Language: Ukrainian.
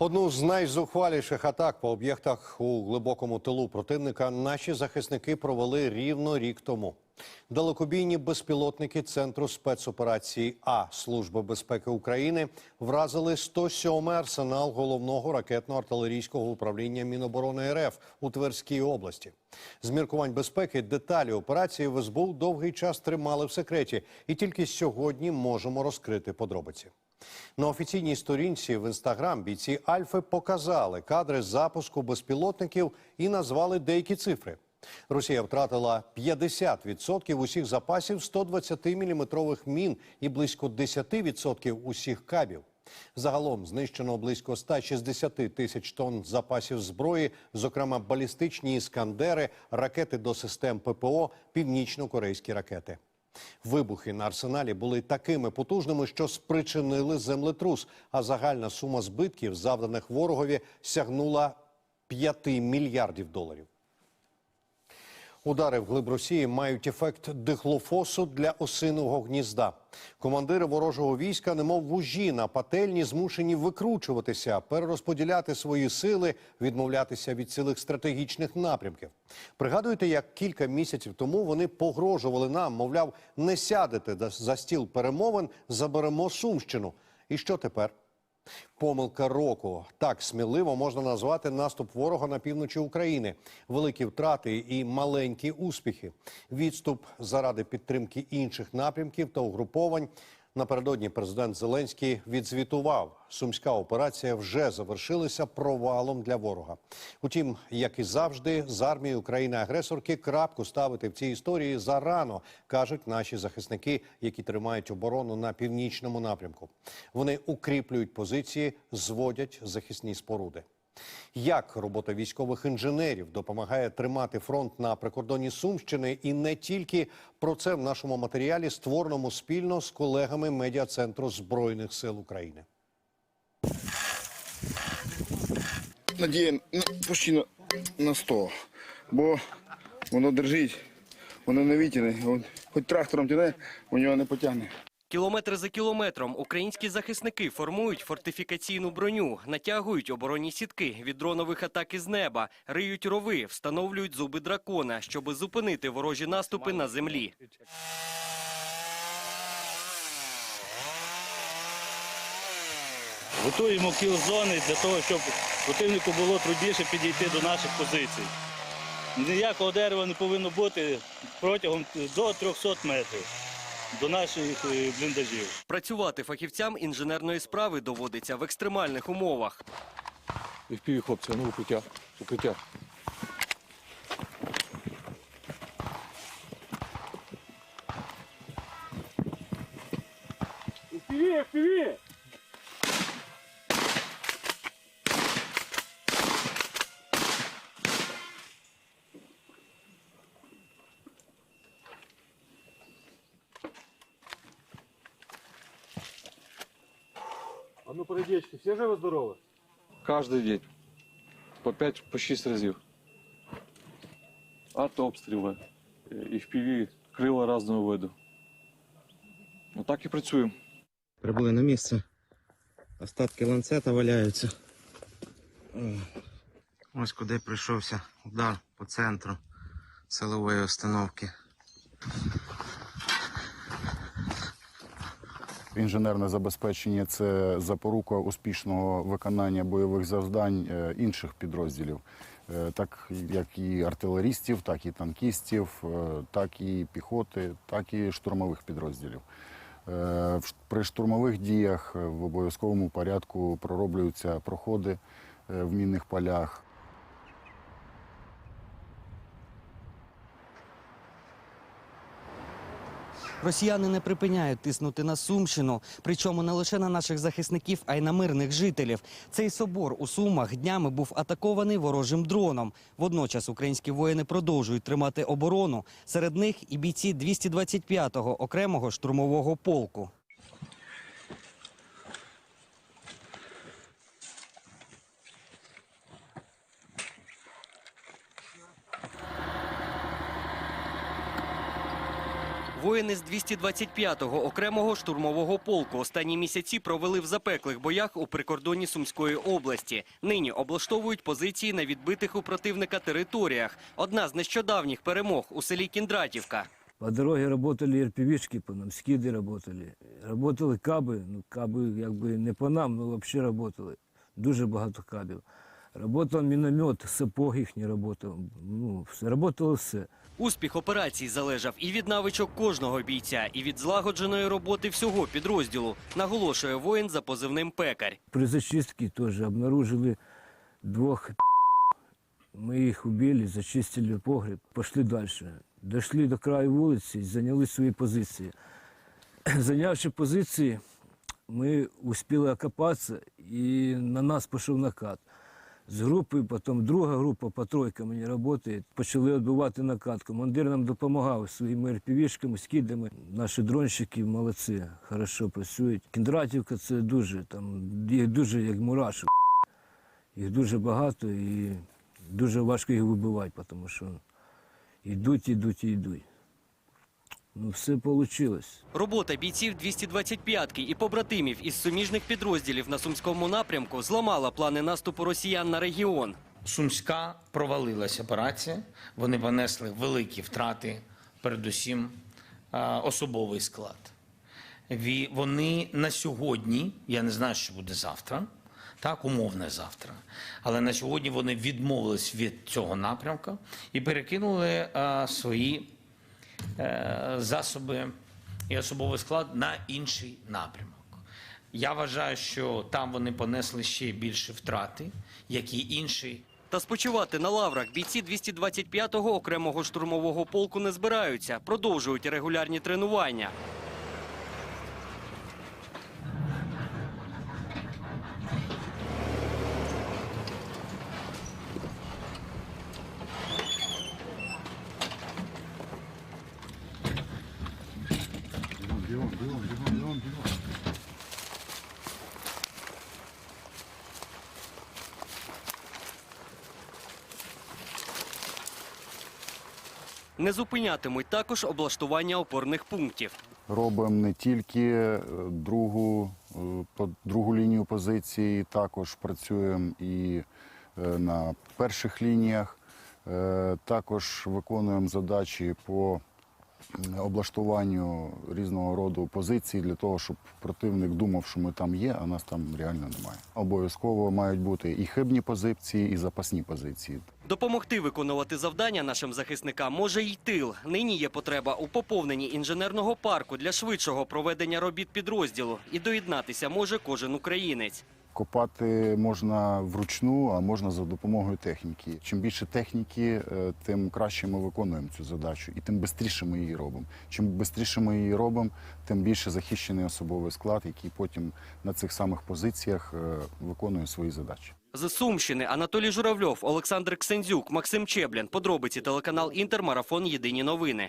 Одну з найзухваліших атак по об'єктах у глибокому тилу противника наші захисники провели рівно рік тому. Далекобійні безпілотники Центру спецоперації А Служби безпеки України вразили 107-й арсенал головного ракетно-артилерійського управління Міноборони РФ у Тверській області. З міркувань безпеки деталі операції в СБУ довгий час тримали в секреті, і тільки сьогодні можемо розкрити подробиці. На офіційній сторінці в інстаграм бійці Альфи показали кадри запуску безпілотників і назвали деякі цифри. Росія втратила 50% усіх запасів 120-мм мін і близько 10% усіх кабів. Загалом знищено близько 160 тисяч тонн запасів зброї, зокрема балістичні іскандери, ракети до систем ППО, північно-корейські ракети. Вибухи на арсеналі були такими потужними, що спричинили землетрус. А загальна сума збитків, завданих ворогові, сягнула 5 мільярдів доларів. Удари вглиб Росії мають ефект дихлофосу для осиного гнізда. Командири ворожого війська, немов вужі на пательні, змушені викручуватися, перерозподіляти свої сили, відмовлятися від цілих стратегічних напрямків. Пригадуєте, як кілька місяців тому вони погрожували нам, мовляв, не сядете за стіл перемовин, заберемо Сумщину. І що тепер? Помилка року так сміливо можна назвати наступ ворога на півночі України. Великі втрати і маленькі успіхи. Відступ заради підтримки інших напрямків та угруповань. Напередодні президент Зеленський відзвітував, сумська операція вже завершилася провалом для ворога. Утім, як і завжди, з армією країни-агресорки крапку ставити в цій історії зарано, кажуть наші захисники, які тримають оборону на північному напрямку. Вони укріплюють позиції, зводять захисні споруди. Як робота військових інженерів допомагає тримати фронт на прикордонні Сумщини, і не тільки про це в нашому матеріалі, створеному спільно з колегами медіа центру збройних сил України. надія постійно на 100, бо воно держить, воно не витягне. Хоч трактором тяне, у нього не потягне. Кілометр за кілометром українські захисники формують фортифікаційну броню, натягують оборонні сітки від дронових атак із неба, риють рови, встановлюють зуби дракона, щоби зупинити ворожі наступи на землі. Готуємо кіл-зони для того, щоб противнику було трудніше підійти до наших позицій. Ніякого дерева не повинно бути протягом до 300 метрів до наших е, бліндажів. Працювати фахівцям інженерної справи доводиться в екстремальних умовах. І впіві хлопці, ну укриття, укриття. А ну, порядечки, все живы-здоровы? Кожен день. По 5, по 6 разів. Артобстріли, і впіві крила різного виду. Отак і працюємо. Прибули на місце. Остатки ланцета валяються. Ось куди прийшовся удар по центру силової установки. Інженерне забезпечення це запорука успішного виконання бойових завдань е, інших підрозділів, Е, так як і артилерістів, так і танкістів, е, так і піхоти, так і штурмових підрозділів. При штурмових діях в обов'язковому порядку пророблюються проходи в мінних полях. Росіяни не припиняють тиснути на Сумщину, причому не лише на наших захисників, а й на мирних жителів. Цей собор у Сумах днями був атакований ворожим дроном. Водночас українські воїни продовжують тримати оборону. Серед них і бійці 225-го окремого штурмового полку. Воїни з 225-го окремого штурмового полку останні місяці провели в запеклих боях у прикордонні Сумської області. Нині облаштовують позиції на відбитих у противника територіях. Одна з нещодавніх перемог у селі Кіндратівка. По дороге работали РПВшки, по нам скиди работали. Работали каби, ну каби якби не по нам, ну взагалі работали. Дуже багато кабів. Работав міномет, сапог їхній работав. Ну, все, работало все. Успіх операції залежав і від навичок кожного бійця, і від злагодженої роботи всього підрозділу, наголошує воїн за позивним пекар. При зачистке тоже обнаружили двух Мы их убили, зачистили погреб, пошли дальше. Дошли до краю вулиці, заняли свої позиції. Зайнявши позиції, ми успіли окопатися і на нас пішов накат. З групи, потім друга група по тройкам мені працює, почали відбивати накат. Командир нам допомагав своїми РПВшками, скидами. Наші дронщики молодці, хорошо працюють. Кіндратівка це дуже, там їх дуже як мурашок. Їх дуже багато і дуже важко їх вибивати, тому що йдуть, йдуть і йдуть. Ну, все вийшло. Робота бійців 225-ки і побратимів із суміжних підрозділів на сумському напрямку зламала плани наступу росіян на регіон. Сумська провалилась операція. Вони понесли великі втрати, передусім особовий склад. Вони на сьогодні, я не знаю, що буде завтра, так, умовне завтра. Але на сьогодні вони відмовились від цього напрямку і перекинули свої засоби і особовий склад на інший напрямок. Я вважаю, що там вони понесли ще більше втрати, як і інші Та спочивати на лаврах бійці 225-го окремого штурмового полку не збираються, продовжують регулярні тренування. Не зупинятимуть також облаштування опорних пунктів. Робимо не тільки е, другу, е, другу лінію позиції, також працюємо і е, на перших лініях. Також виконуємо задачі по облаштуванню різного роду позицій для того, щоб противник думав, що ми там є, а нас там реально немає. Обов'язково мають бути і хибні позиції, і запасні позиції. Допомогти виконувати завдання нашим захисникам може й тил. Нині є потреба у поповненні інженерного парку для швидшого проведення робіт підрозділу. І доєднатися може кожен українець. Копати можна вручну, а можна за допомогою техніки. Чим більше техніки, е, тим краще ми виконуємо цю задачу, і тим швидше ми її робимо. Чим швидше ми її робимо, тим більше захищений особовий склад, який потім на цих самих позиціях е, виконує свої задачі. З Сумщини Анатолій Журавльов, Олександр Ксензюк, Максим Чеблін. Подробиці телеканал Інтер. Марафон. Єдині новини.